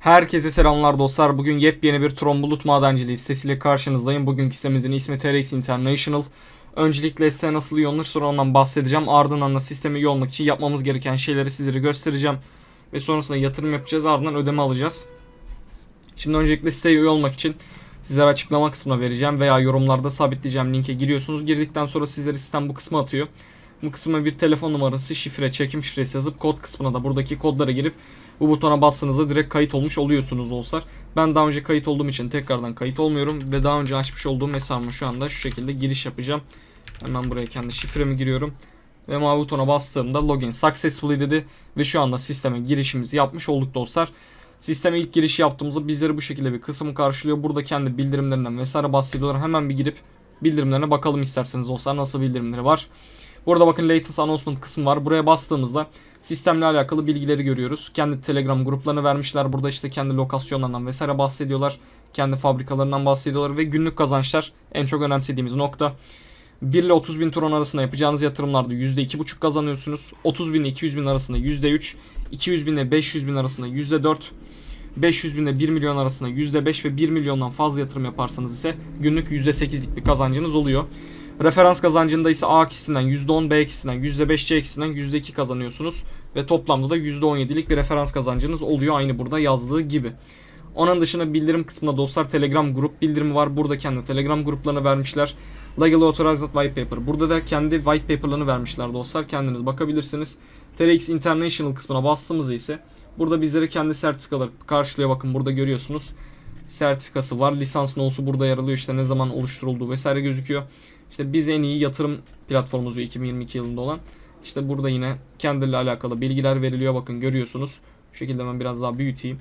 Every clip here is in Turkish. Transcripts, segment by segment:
Herkese selamlar dostlar. Bugün yepyeni bir Tron Bulut madenciliği sitesiyle karşınızdayım. Bugünkü sitemizin ismi TRX International. Öncelikle site nasıl iyi olunur sonra ondan bahsedeceğim. Ardından da sistemi iyi olmak için yapmamız gereken şeyleri sizlere göstereceğim. Ve sonrasında yatırım yapacağız ardından ödeme alacağız. Şimdi öncelikle siteye üye olmak için sizlere açıklama kısmına vereceğim veya yorumlarda sabitleyeceğim linke giriyorsunuz. Girdikten sonra sizleri sistem bu kısma atıyor. Bu kısma bir telefon numarası, şifre, çekim şifresi yazıp kod kısmına da buradaki kodlara girip bu butona bastığınızda direkt kayıt olmuş oluyorsunuz dostlar. Ben daha önce kayıt olduğum için tekrardan kayıt olmuyorum ve daha önce açmış olduğum hesabıma şu anda şu şekilde giriş yapacağım. Hemen buraya kendi şifremi giriyorum. Ve mavi butona bastığımda login successfully dedi ve şu anda sisteme girişimizi yapmış olduk dostlar. Sisteme ilk giriş yaptığımızda bizleri bu şekilde bir kısım karşılıyor. Burada kendi bildirimlerinden vesaire bahsediyorlar. Hemen bir girip bildirimlerine bakalım isterseniz dostlar nasıl bildirimleri var. Burada bakın latest announcement kısmı var. Buraya bastığımızda sistemle alakalı bilgileri görüyoruz. Kendi Telegram gruplarını vermişler. Burada işte kendi lokasyonlarından vesaire bahsediyorlar. Kendi fabrikalarından bahsediyorlar ve günlük kazançlar en çok önemsediğimiz nokta. 1 ile 30 bin tron arasında yapacağınız yatırımlarda %2,5 kazanıyorsunuz. 30 bin ile 200 bin arasında %3, 200 bin ile 500 bin arasında %4, 500 bin ile 1 milyon arasında %5 ve 1 milyondan fazla yatırım yaparsanız ise günlük %8'lik bir kazancınız oluyor. Referans kazancında ise A ikisinden %10, B ikisinden %5, C ikisinden %2 kazanıyorsunuz. Ve toplamda da %17'lik bir referans kazancınız oluyor aynı burada yazdığı gibi. Onun dışında bildirim kısmında dostlar Telegram grup bildirimi var. Burada kendi Telegram gruplarını vermişler. Legally Authorized White Paper. Burada da kendi white paper'larını vermişler dostlar. Kendiniz bakabilirsiniz. TRX International kısmına bastığımızda ise burada bizlere kendi sertifikaları karşılıyor. Bakın burada görüyorsunuz. Sertifikası var. Lisans nosu burada yer alıyor. İşte ne zaman oluşturulduğu vesaire gözüküyor. İşte biz en iyi yatırım platformumuzu 2022 yılında olan. İşte burada yine kendiyle alakalı bilgiler veriliyor. Bakın görüyorsunuz. Şu şekilde ben biraz daha büyüteyim.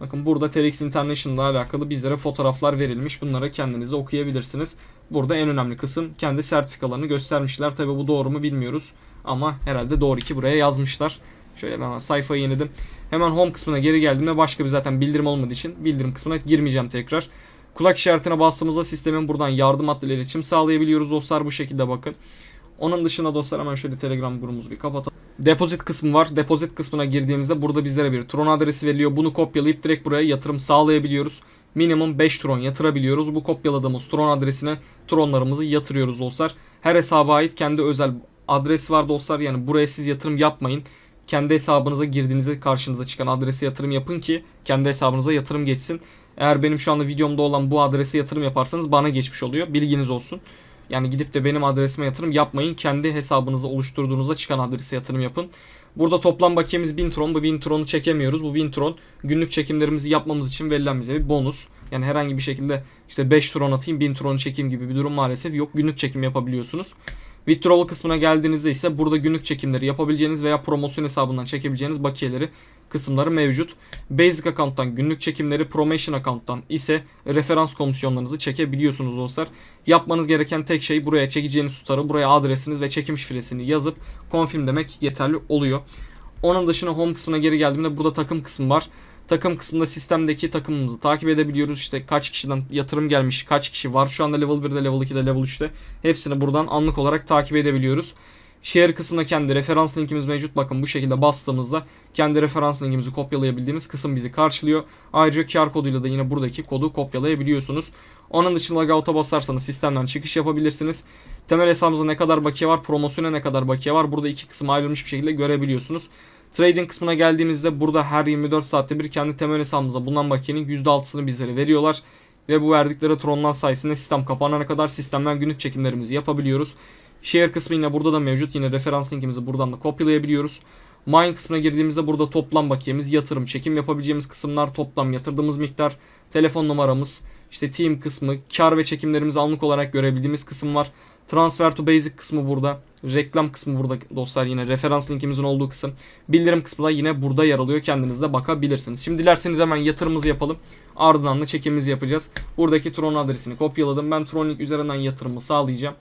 Bakın burada TRX International ile alakalı bizlere fotoğraflar verilmiş. Bunları kendiniz okuyabilirsiniz. Burada en önemli kısım kendi sertifikalarını göstermişler. Tabi bu doğru mu bilmiyoruz. Ama herhalde doğru ki buraya yazmışlar. Şöyle hemen sayfayı yeniledim. Hemen home kısmına geri geldiğimde başka bir zaten bildirim olmadığı için bildirim kısmına girmeyeceğim tekrar. Kulak işaretine bastığımızda sistemin buradan yardım hattıyla iletişim sağlayabiliyoruz dostlar bu şekilde bakın. Onun dışında dostlar hemen şöyle Telegram grubumuzu bir kapatalım. Depozit kısmı var. Depozit kısmına girdiğimizde burada bizlere bir Tron adresi veriliyor. Bunu kopyalayıp direkt buraya yatırım sağlayabiliyoruz. Minimum 5 Tron yatırabiliyoruz. Bu kopyaladığımız Tron adresine Tronlarımızı yatırıyoruz dostlar. Her hesaba ait kendi özel adresi var dostlar. Yani buraya siz yatırım yapmayın. Kendi hesabınıza girdiğinizde karşınıza çıkan adrese yatırım yapın ki kendi hesabınıza yatırım geçsin. Eğer benim şu anda videomda olan bu adrese yatırım yaparsanız bana geçmiş oluyor. Bilginiz olsun. Yani gidip de benim adresime yatırım yapmayın. Kendi hesabınızı oluşturduğunuzda çıkan adrese yatırım yapın. Burada toplam bakiyemiz 1000 tron. Bu 1000 tronu çekemiyoruz. Bu 1000 tron günlük çekimlerimizi yapmamız için verilen bize bir bonus. Yani herhangi bir şekilde işte 5 tron atayım 1000 tronu çekeyim gibi bir durum maalesef yok. Günlük çekim yapabiliyorsunuz. Withdrawal kısmına geldiğinizde ise burada günlük çekimleri yapabileceğiniz veya promosyon hesabından çekebileceğiniz bakiyeleri kısımları mevcut. Basic account'tan günlük çekimleri, promotion account'tan ise referans komisyonlarınızı çekebiliyorsunuz dostlar. Yapmanız gereken tek şey buraya çekeceğiniz tutarı, buraya adresiniz ve çekim şifresini yazıp confirm demek yeterli oluyor. Onun dışında home kısmına geri geldiğimde burada takım kısmı var. Takım kısmında sistemdeki takımımızı takip edebiliyoruz. İşte kaç kişiden yatırım gelmiş, kaç kişi var. Şu anda level 1'de, level 2'de, level 3'te. Hepsini buradan anlık olarak takip edebiliyoruz. Share kısmında kendi referans linkimiz mevcut. Bakın bu şekilde bastığımızda kendi referans linkimizi kopyalayabildiğimiz kısım bizi karşılıyor. Ayrıca QR koduyla da yine buradaki kodu kopyalayabiliyorsunuz. Onun dışında logout'a basarsanız sistemden çıkış yapabilirsiniz. Temel hesabımızda ne kadar bakiye var, promosyona ne kadar bakiye var. Burada iki kısım ayrılmış bir şekilde görebiliyorsunuz. Trading kısmına geldiğimizde burada her 24 saatte bir kendi temel hesabımıza bulunan bakiyenin %6'sını bizlere veriyorlar. Ve bu verdikleri tronlar sayesinde sistem kapanana kadar sistemden günlük çekimlerimizi yapabiliyoruz. Share kısmı yine burada da mevcut. Yine referans linkimizi buradan da kopyalayabiliyoruz. Mine kısmına girdiğimizde burada toplam bakiyemiz, yatırım, çekim yapabileceğimiz kısımlar, toplam yatırdığımız miktar, telefon numaramız, işte team kısmı, kar ve çekimlerimizi anlık olarak görebildiğimiz kısım var. Transfer to basic kısmı burada. Reklam kısmı burada dostlar yine referans linkimizin olduğu kısım. Bildirim kısmı da yine burada yer alıyor. Kendiniz de bakabilirsiniz. Şimdi dilerseniz hemen yatırımımızı yapalım. Ardından da çekimimizi yapacağız. Buradaki Tron adresini kopyaladım. Ben Tronlink üzerinden yatırımı sağlayacağım.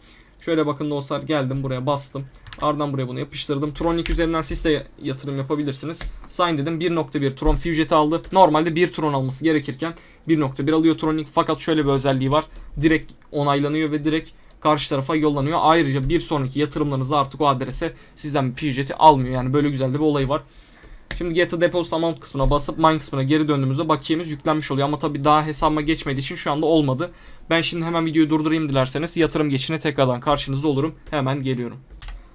Şöyle bakın dostlar geldim buraya bastım. Ardından buraya bunu yapıştırdım. Tronlink üzerinden siz de yatırım yapabilirsiniz. Sign dedim 1.1 Tron Fuse'eti aldı. Normalde 1 Tron alması gerekirken 1.1 alıyor Tronlink. Fakat şöyle bir özelliği var. Direkt onaylanıyor ve direkt karşı tarafa yollanıyor. Ayrıca bir sonraki yatırımlarınızda artık o adrese sizden bir ücreti almıyor. Yani böyle güzel de bir olayı var. Şimdi get a deposit amount kısmına basıp mine kısmına geri döndüğümüzde bakiyemiz yüklenmiş oluyor. Ama tabii daha hesabıma geçmediği için şu anda olmadı. Ben şimdi hemen videoyu durdurayım dilerseniz. Yatırım geçine tekrardan karşınızda olurum. Hemen geliyorum.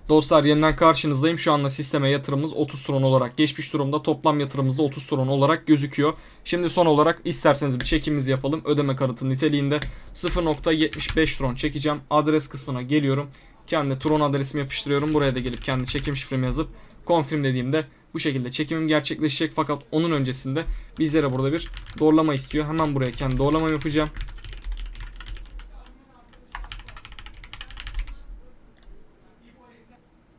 Dostlar yeniden karşınızdayım. Şu anda sisteme yatırımımız 30 tron olarak geçmiş durumda. Toplam yatırımımız da 30 tron olarak gözüküyor. Şimdi son olarak isterseniz bir çekimizi yapalım. Ödeme kartı niteliğinde 0.75 tron çekeceğim. Adres kısmına geliyorum. Kendi tron adresimi yapıştırıyorum. Buraya da gelip kendi çekim şifremi yazıp confirm dediğimde bu şekilde çekimim gerçekleşecek. Fakat onun öncesinde bizlere burada bir doğrulama istiyor. Hemen buraya kendi doğrulamamı yapacağım.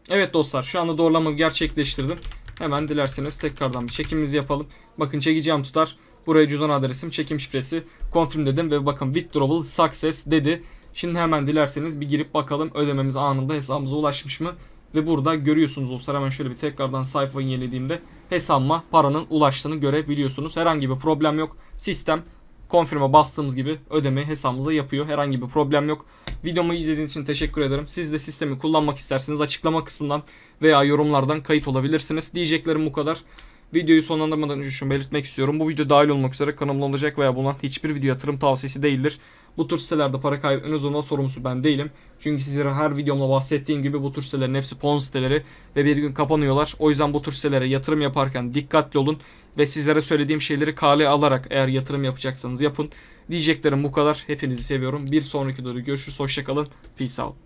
Evet dostlar şu anda doğrulamamı gerçekleştirdim. Hemen dilerseniz tekrardan bir çekimimizi yapalım. Bakın çekeceğim tutar. Buraya cüzdan adresim, çekim şifresi, confirm dedim ve bakın withdrawal success dedi. Şimdi hemen dilerseniz bir girip bakalım ödememiz anında hesabımıza ulaşmış mı? Ve burada görüyorsunuz dostlar hemen şöyle bir tekrardan sayfayı yenilediğimde hesabıma paranın ulaştığını görebiliyorsunuz. Herhangi bir problem yok. Sistem confirm'e bastığımız gibi ödemeyi hesabımıza yapıyor. Herhangi bir problem yok. Videomu izlediğiniz için teşekkür ederim. Siz de sistemi kullanmak isterseniz açıklama kısmından veya yorumlardan kayıt olabilirsiniz. Diyeceklerim bu kadar. Videoyu sonlandırmadan önce şunu belirtmek istiyorum. Bu video dahil olmak üzere kanalımda olacak veya bulunan hiçbir video yatırım tavsiyesi değildir. Bu tür sitelerde para kaybetmeniz zaman sorumlusu ben değilim. Çünkü sizlere her videomda bahsettiğim gibi bu tür sitelerin hepsi Ponzi siteleri ve bir gün kapanıyorlar. O yüzden bu tür sitelere yatırım yaparken dikkatli olun ve sizlere söylediğim şeyleri kale alarak eğer yatırım yapacaksanız yapın. Diyeceklerim bu kadar. Hepinizi seviyorum. Bir sonraki videoda görüşürüz. Hoşçakalın. Peace out.